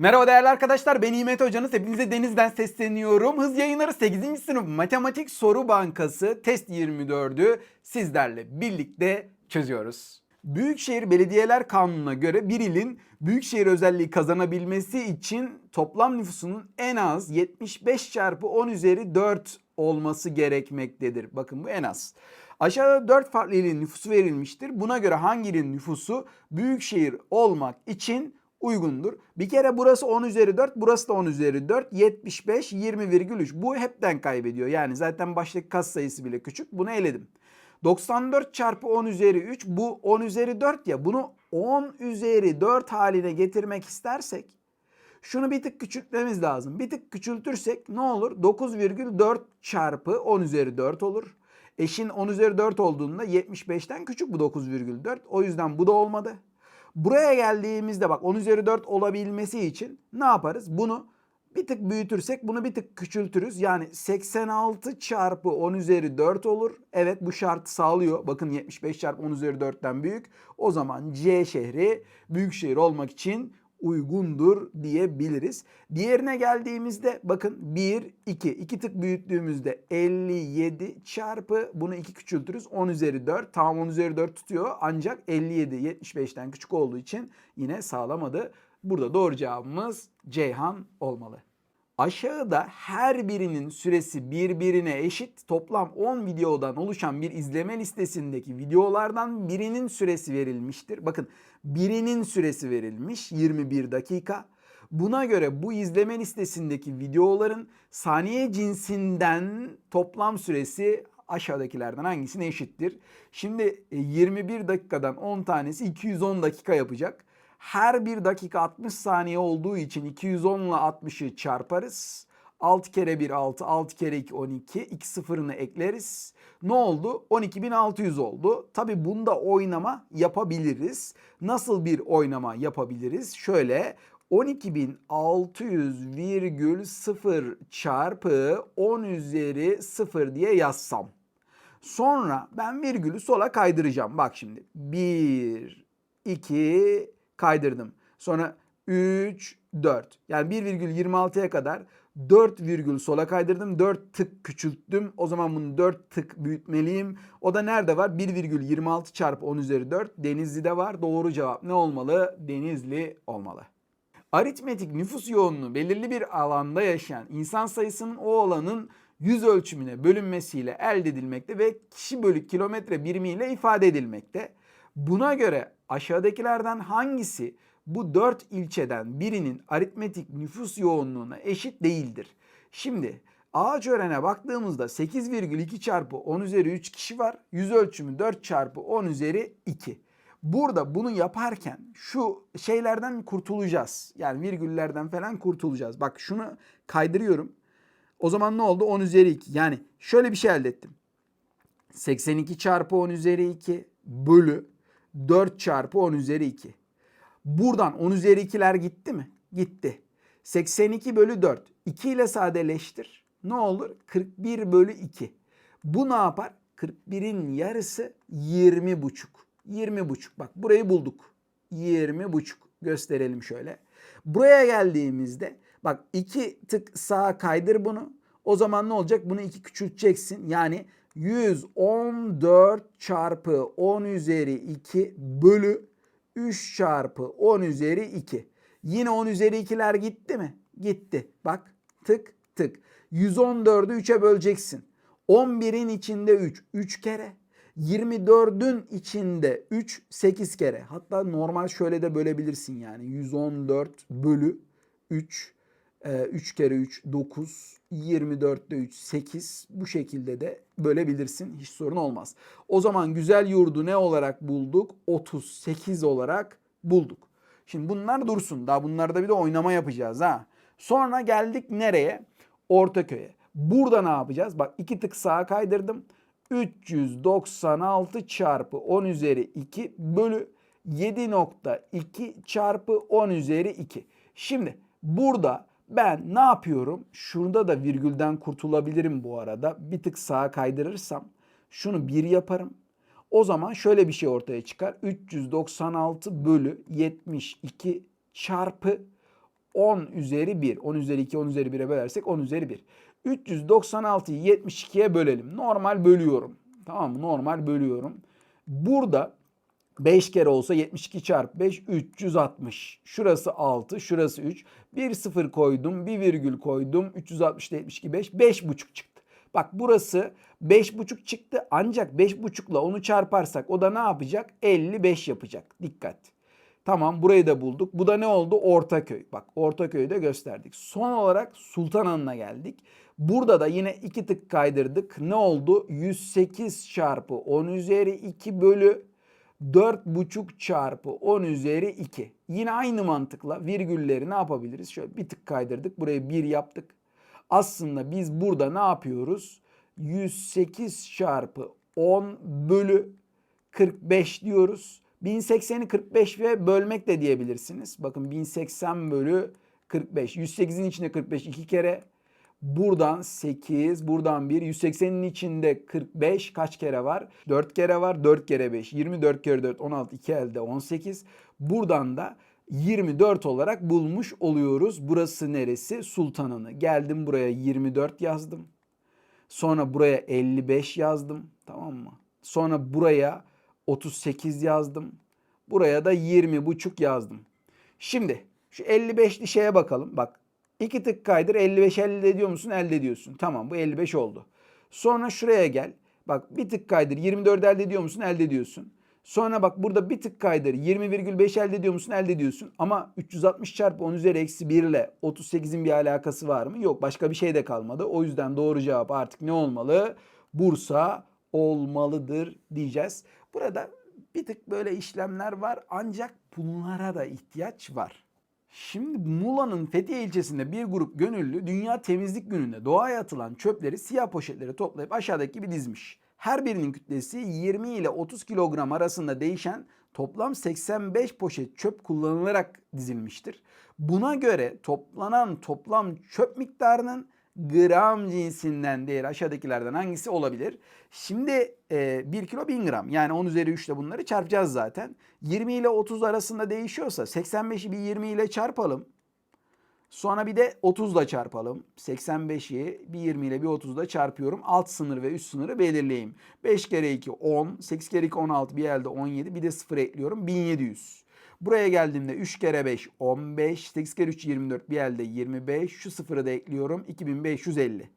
Merhaba değerli arkadaşlar ben İmet Hocanız. Hepinize Deniz'den sesleniyorum. Hız yayınları 8. sınıf Matematik Soru Bankası test 24'ü sizlerle birlikte çözüyoruz. Büyükşehir Belediyeler Kanunu'na göre bir ilin büyükşehir özelliği kazanabilmesi için toplam nüfusunun en az 75 çarpı 10 üzeri 4 olması gerekmektedir. Bakın bu en az. Aşağıda 4 farklı ilin nüfusu verilmiştir. Buna göre hangi ilin nüfusu büyükşehir olmak için uygundur. Bir kere burası 10 üzeri 4, burası da 10 üzeri 4. 75, 20,3. Bu hepten kaybediyor. Yani zaten baştaki kas sayısı bile küçük. Bunu eledim. 94 çarpı 10 üzeri 3 bu 10 üzeri 4 ya bunu 10 üzeri 4 haline getirmek istersek şunu bir tık küçültmemiz lazım. Bir tık küçültürsek ne olur? 9,4 çarpı 10 üzeri 4 olur. Eşin 10 üzeri 4 olduğunda 75'ten küçük bu 9,4. O yüzden bu da olmadı. Buraya geldiğimizde bak 10 üzeri 4 olabilmesi için ne yaparız? Bunu bir tık büyütürsek bunu bir tık küçültürüz. Yani 86 çarpı 10 üzeri 4 olur. Evet bu şartı sağlıyor. Bakın 75 çarpı 10 üzeri 4'ten büyük. O zaman C şehri büyük şehir olmak için uygundur diyebiliriz. Diğerine geldiğimizde bakın 1, 2. 2 tık büyüttüğümüzde 57 çarpı bunu 2 küçültürüz. 10 üzeri 4. Tamam 10 üzeri 4 tutuyor. Ancak 57 75'ten küçük olduğu için yine sağlamadı. Burada doğru cevabımız Ceyhan olmalı. Aşağıda her birinin süresi birbirine eşit toplam 10 videodan oluşan bir izleme listesindeki videolardan birinin süresi verilmiştir. Bakın birinin süresi verilmiş 21 dakika. Buna göre bu izleme listesindeki videoların saniye cinsinden toplam süresi aşağıdakilerden hangisine eşittir? Şimdi e, 21 dakikadan 10 tanesi 210 dakika yapacak. Her bir dakika 60 saniye olduğu için 210 ile 60'ı çarparız. 6 kere 1 6, 6 kere 2 12. 2 sıfırını ekleriz. Ne oldu? 12.600 oldu. Tabi bunda oynama yapabiliriz. Nasıl bir oynama yapabiliriz? Şöyle 12.600,0 çarpı 10 üzeri 0 diye yazsam. Sonra ben virgülü sola kaydıracağım. Bak şimdi 1, 2, kaydırdım. Sonra 3, 4. Yani 1,26'ya kadar 4 virgül sola kaydırdım. 4 tık küçülttüm. O zaman bunu 4 tık büyütmeliyim. O da nerede var? 1,26 çarpı 10 üzeri 4. Denizli'de var. Doğru cevap ne olmalı? Denizli olmalı. Aritmetik nüfus yoğunluğu belirli bir alanda yaşayan insan sayısının o alanın yüz ölçümüne bölünmesiyle elde edilmekte ve kişi bölü kilometre birimiyle ifade edilmekte. Buna göre aşağıdakilerden hangisi bu dört ilçeden birinin aritmetik nüfus yoğunluğuna eşit değildir? Şimdi Ağaçören'e baktığımızda 8,2 çarpı 10 üzeri 3 kişi var. Yüz ölçümü 4 çarpı 10 üzeri 2. Burada bunu yaparken şu şeylerden kurtulacağız. Yani virgüllerden falan kurtulacağız. Bak şunu kaydırıyorum. O zaman ne oldu? 10 üzeri 2. Yani şöyle bir şey elde ettim. 82 çarpı 10 üzeri 2 bölü 4 çarpı 10 üzeri 2. Buradan 10 üzeri 2'ler gitti mi? Gitti. 82 bölü 4. 2 ile sadeleştir. Ne olur? 41 bölü 2. Bu ne yapar? 41'in yarısı 20 buçuk. 20 buçuk. Bak burayı bulduk. 20 buçuk. Gösterelim şöyle. Buraya geldiğimizde bak 2 tık sağa kaydır bunu. O zaman ne olacak? Bunu 2 küçülteceksin. Yani 114 çarpı 10 üzeri 2 bölü 3 çarpı 10 üzeri 2. Yine 10 üzeri 2'ler gitti mi? Gitti. Bak tık tık. 114'ü 3'e böleceksin. 11'in içinde 3. 3 kere. 24'ün içinde 3 8 kere. Hatta normal şöyle de bölebilirsin yani. 114 bölü 3. 3 kere 3 9. 24'te 3 8. Bu şekilde de bölebilirsin. Hiç sorun olmaz. O zaman güzel yurdu ne olarak bulduk? 38 olarak bulduk. Şimdi bunlar dursun. Daha bunlarda bir de oynama yapacağız ha. Sonra geldik nereye? Ortaköy'e. Burada ne yapacağız? Bak iki tık sağa kaydırdım. 396 çarpı 10 üzeri 2 bölü 7.2 çarpı 10 üzeri 2. Şimdi burada ben ne yapıyorum? Şurada da virgülden kurtulabilirim bu arada. Bir tık sağa kaydırırsam şunu 1 yaparım. O zaman şöyle bir şey ortaya çıkar. 396 bölü 72 çarpı 10 üzeri 1. 10 üzeri 2, 10 üzeri 1'e bölersek 10 üzeri 1. 396'yı 72'ye bölelim. Normal bölüyorum. Tamam mı? Normal bölüyorum. Burada 5 kere olsa 72 çarpı 5 360. Şurası 6, şurası 3. Bir sıfır koydum, bir virgül koydum. 360 72 5, 5,5 çıktı. Bak burası 5,5 çıktı ancak 5,5 ile onu çarparsak o da ne yapacak? 55 yapacak. Dikkat. Tamam burayı da bulduk. Bu da ne oldu? Ortaköy. Bak Ortaköy'ü de gösterdik. Son olarak Sultanhanı'na geldik. Burada da yine iki tık kaydırdık. Ne oldu? 108 çarpı 10 üzeri 2 bölü 4,5 çarpı 10 üzeri 2. Yine aynı mantıkla virgülleri ne yapabiliriz? Şöyle bir tık kaydırdık. Burayı 1 yaptık. Aslında biz burada ne yapıyoruz? 108 çarpı 10 bölü 45 diyoruz. 1080'i 45 ve bölmek de diyebilirsiniz. Bakın 1080 bölü 45. 108'in içinde 45 iki kere. Buradan 8, buradan 1. 180'in içinde 45 kaç kere var? 4 kere var. 4 kere 5. 24 kere 4, 16. 2 elde 18. Buradan da 24 olarak bulmuş oluyoruz. Burası neresi? Sultananı. Geldim buraya 24 yazdım. Sonra buraya 55 yazdım. Tamam mı? Sonra buraya 38 yazdım. Buraya da 20 buçuk yazdım. Şimdi şu 55'li şeye bakalım. Bak iki tık kaydır 55 elde ediyor musun? Elde ediyorsun. Tamam bu 55 oldu. Sonra şuraya gel. Bak bir tık kaydır 24 elde ediyor musun? Elde ediyorsun. Sonra bak burada bir tık kaydır 20,5 elde ediyor musun? Elde ediyorsun. Ama 360 çarpı 10 üzeri eksi 1 ile 38'in bir alakası var mı? Yok başka bir şey de kalmadı. O yüzden doğru cevap artık ne olmalı? Bursa olmalıdır diyeceğiz. Burada bir tık böyle işlemler var ancak bunlara da ihtiyaç var. Şimdi Muğla'nın Fethiye ilçesinde bir grup gönüllü Dünya Temizlik Günü'nde doğaya atılan çöpleri siyah poşetlere toplayıp aşağıdaki gibi dizmiş. Her birinin kütlesi 20 ile 30 kilogram arasında değişen toplam 85 poşet çöp kullanılarak dizilmiştir. Buna göre toplanan toplam çöp miktarının gram cinsinden değer aşağıdakilerden hangisi olabilir? Şimdi e, 1 kilo 1000 gram yani 10 üzeri 3 ile bunları çarpacağız zaten. 20 ile 30 arasında değişiyorsa 85'i bir 20 ile çarpalım. Sonra bir de 30 ile çarpalım. 85'i bir 20 ile bir 30 ile çarpıyorum. Alt sınır ve üst sınırı belirleyeyim. 5 kere 2 10, 8 kere 2 16, bir elde 17, bir de 0 ekliyorum 1700. Buraya geldiğimde 3 kere 5 15, 8 kere 3 24, bir elde 25. Şu sıfırı da ekliyorum 2550.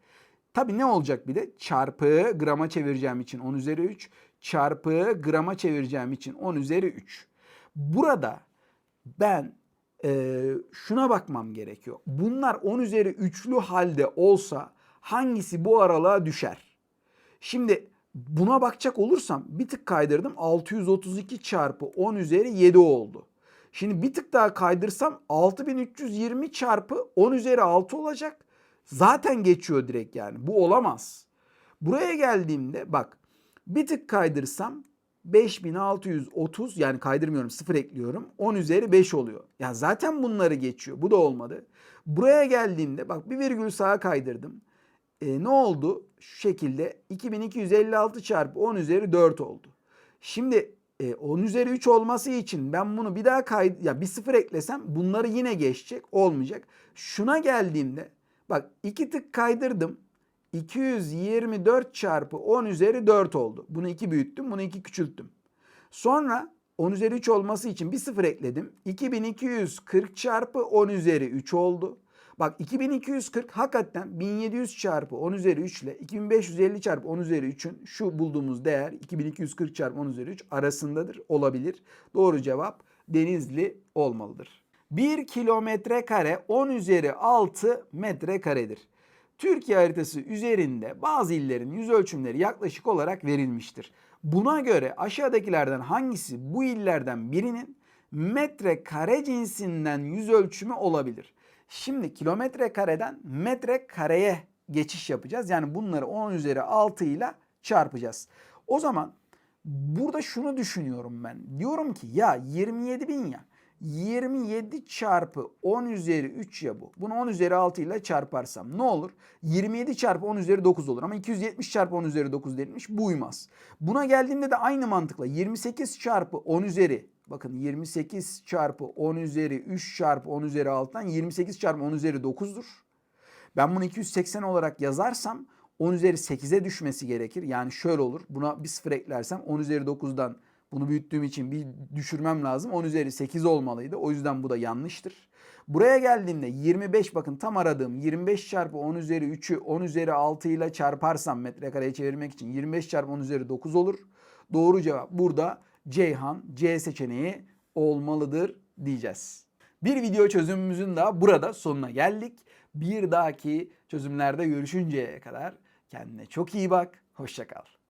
Tabii ne olacak bir de? Çarpı grama çevireceğim için 10 üzeri 3. Çarpı grama çevireceğim için 10 üzeri 3. Burada ben e, şuna bakmam gerekiyor. Bunlar 10 üzeri 3'lü halde olsa hangisi bu aralığa düşer? Şimdi buna bakacak olursam bir tık kaydırdım 632 çarpı 10 üzeri 7 oldu. Şimdi bir tık daha kaydırsam 6320 çarpı 10 üzeri 6 olacak. Zaten geçiyor direkt yani. Bu olamaz. Buraya geldiğimde bak bir tık kaydırsam 5630 yani kaydırmıyorum sıfır ekliyorum. 10 üzeri 5 oluyor. Ya zaten bunları geçiyor. Bu da olmadı. Buraya geldiğimde bak bir virgül sağa kaydırdım. E, ne oldu? Şu şekilde 2256 çarpı 10 üzeri 4 oldu. Şimdi e, 10 üzeri 3 olması için ben bunu bir daha kay ya bir sıfır eklesem bunları yine geçecek olmayacak. Şuna geldiğimde bak iki tık kaydırdım. 224 çarpı 10 üzeri 4 oldu. Bunu 2 büyüttüm, bunu 2 küçülttüm. Sonra 10 üzeri 3 olması için bir sıfır ekledim. 2240 çarpı 10 üzeri 3 oldu. Bak 2240 hakikaten 1700 çarpı 10 üzeri 3 ile 2550 çarpı 10 üzeri 3'ün şu bulduğumuz değer 2240 çarpı 10 üzeri 3 arasındadır. Olabilir. Doğru cevap Denizli olmalıdır. 1 kilometre kare 10 üzeri 6 metre karedir. Türkiye haritası üzerinde bazı illerin yüz ölçümleri yaklaşık olarak verilmiştir. Buna göre aşağıdakilerden hangisi bu illerden birinin metre kare cinsinden yüz ölçümü olabilir? Şimdi kilometre kareden metre kareye geçiş yapacağız. Yani bunları 10 üzeri 6 ile çarpacağız. O zaman burada şunu düşünüyorum ben. Diyorum ki ya 27 bin ya 27 çarpı 10 üzeri 3 ya bu. Bunu 10 üzeri 6 ile çarparsam ne olur? 27 çarpı 10 üzeri 9 olur ama 270 çarpı 10 üzeri 9 denilmiş bu uymaz. Buna geldiğimde de aynı mantıkla 28 çarpı 10 üzeri Bakın 28 çarpı 10 üzeri 3 çarpı 10 üzeri 6'dan 28 çarpı 10 üzeri 9'dur. Ben bunu 280 olarak yazarsam 10 üzeri 8'e düşmesi gerekir. Yani şöyle olur. Buna bir sıfır eklersem 10 üzeri 9'dan bunu büyüttüğüm için bir düşürmem lazım. 10 üzeri 8 olmalıydı. O yüzden bu da yanlıştır. Buraya geldiğimde 25 bakın tam aradığım 25 çarpı 10 üzeri 3'ü 10 üzeri 6 ile çarparsam metrekareye çevirmek için 25 çarpı 10 üzeri 9 olur. Doğru cevap burada Ceyhan C seçeneği olmalıdır diyeceğiz. Bir video çözümümüzün daha burada sonuna geldik. Bir dahaki çözümlerde görüşünceye kadar kendine çok iyi bak. Hoşçakal.